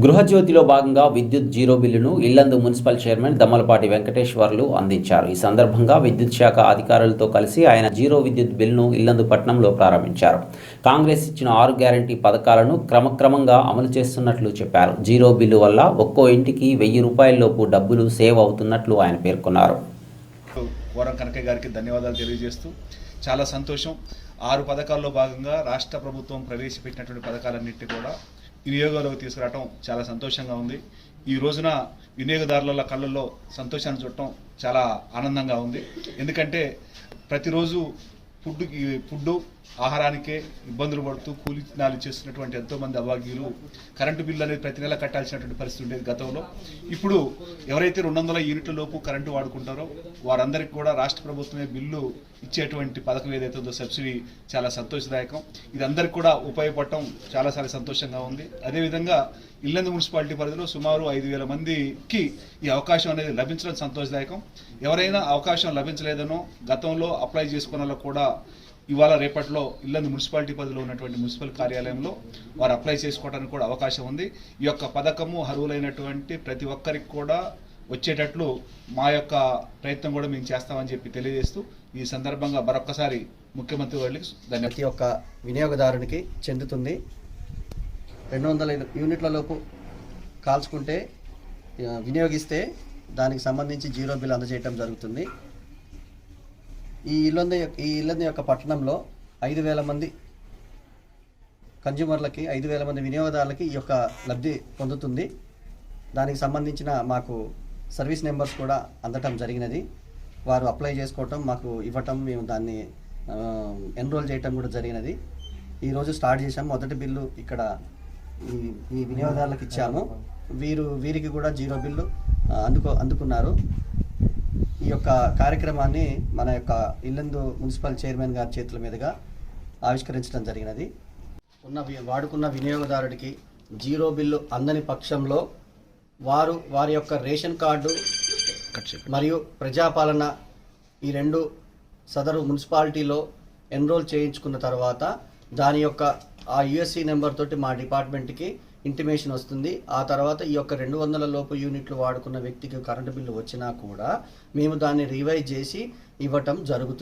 గృహజ్యోతిలో భాగంగా విద్యుత్ జీరో బిల్లును ఇల్లందు మున్సిపల్ చైర్మన్ దమ్మలపాటి వెంకటేశ్వర్లు అందించారు. ఈ సందర్భంగా విద్యుత్ శాఖ అధికారులతో కలిసి ఆయన జీరో విద్యుత్ బిల్లును ఇల్లందు పట్టణంలో ప్రారంభించారు. కాంగ్రెస్ ఇచ్చిన ఆరు గ్యారంటీ పథకాలను క్రమక్రమంగా అమలు చేస్తున్నట్లు చెప్పారు. జీరో బిల్లు వల్ల ఒక్కో ఇంటికి వెయ్యి రూపాయలలోపు డబ్బులు సేవ్ అవుతున్నట్లు ఆయన పేర్కొన్నారు. కోరం కనకయ్య గారికి ధన్యవాదాలు తెలియజేస్తూ చాలా సంతోషం. ఆరు పథకాల్లో భాగంగా రాష్ట్ర ప్రభుత్వం ప్రవేశపెట్టినటువంటి పథకాలన్నింటి కూడా వినియోగంలోకి తీసుకురావటం చాలా సంతోషంగా ఉంది. ఈ రోజున వినియోగదారుల కళ్ళల్లో సంతోషాన్ని చూడటం చాలా ఆనందంగా ఉంది. ఎందుకంటే ప్రతిరోజు ఫుడ్కి ఫుడ్ ఆహారానికే ఇబ్బందులు పడుతూ కూలి నాలు చేస్తున్నటువంటి ఎంతోమంది అభాగ్యులు. కరెంటు బిల్లు అనేది ప్రతి నెల కట్టాల్సినటువంటి పరిస్థితి ఉండేది గతంలో. ఇప్పుడు ఎవరైతే రెండు వందల యూనిట్ల లోపు కరెంటు వాడుకుంటారో వారందరికీ కూడా రాష్ట్ర ప్రభుత్వమే బిల్లు ఇచ్చేటువంటి పథకం ఏదైతే ఉందో సబ్సిడీ చాలా సంతోషదాయకం. ఇది అందరికీ కూడా ఉపయోగపడటం చాలాసార్లు సంతోషంగా ఉంది. అదేవిధంగా ఇల్లందు మున్సిపాలిటీ పరిధిలో సుమారు ఐదు వేల మందికి ఈ అవకాశం అనేది లభించడం సంతోషదాయకం. ఎవరైనా అవకాశం లభించలేదనో గతంలో అప్లై చేసుకున్న కూడా ఇవాళ రేపట్లో ఇల్లందు మున్సిపాలిటీ పరిధిలో ఉన్నటువంటి మున్సిపల్ కార్యాలయంలో వారు అప్లై చేసుకోవడానికి కూడా అవకాశం ఉంది. ఈ యొక్క పథకము అర్హులైనటువంటి ప్రతి ఒక్కరికి కూడా వచ్చేటట్లు మా యొక్క ప్రయత్నం కూడా మేము చేస్తామని చెప్పి తెలియజేస్తూ ఈ సందర్భంగా మరొక్కసారి ముఖ్యమంత్రి వారికి ధన్యవాదాలు. ప్రతి ఒక్క వినియోగదారునికి చెందుతుంది. రెండు వందల యూనిట్లలోపు కాల్చుకుంటే వినియోగిస్తే దానికి సంబంధించి జీరో బిల్ అందజేయటం జరుగుతుంది. ఈ ఇల్లంద యొక్క- ఈ ఇల్లంద యొక్క పట్టణంలో ఐదు వేల మంది కన్జ్యూమర్లకి ఐదు వేల మంది వినియోగదారులకి ఈ యొక్క లబ్ధి పొందుతుంది. దానికి సంబంధించిన మాకు సర్వీస్ నెంబర్స్ కూడా అందటం జరిగినది. వారు అప్లై చేసుకోవటం మాకు ఇవ్వటం మేము దాన్ని ఎన్రోల్ చేయటం కూడా జరిగినది. ఈరోజు స్టార్ట్ చేశాము మొదటి బిల్లు ఇక్కడ ఈ ఈ వినియోగదారులకు ఇచ్చాము. వీరు వీరికి కూడా జీరో బిల్లు అందుకో అందుకున్నారు. ఈ యొక్క కార్యక్రమాన్ని మన యొక్క ఇల్లందు మున్సిపల్ చైర్మన్ గారి చేతుల మీదుగా ఆవిష్కరించడం జరిగినది. ఉన్న వాడుకున్న వినియోగదారుడికి జీరో బిల్లు అందని పక్షంలో వారు వారి యొక్క రేషన్ కార్డు మరియు ప్రజాపాలన ఈ రెండు సదరు మున్సిపాలిటీలో ఎన్రోల్ చేయించుకున్న తర్వాత దాని యొక్క ఆ యుఎస్సి నెంబర్ తోటి మా డిపార్ట్మెంట్కి ఇంటిమేషన్ వస్తుంది. ఆ తర్వాత ఈ యొక్క రెండు వందల లోపు యూనిట్లు వాడుకున్న వ్యక్తికి కరెంటు బిల్లు వచ్చినా కూడా మేము దాన్ని రివైజ్ చేసి ఇవ్వటం జరుగుతుంది.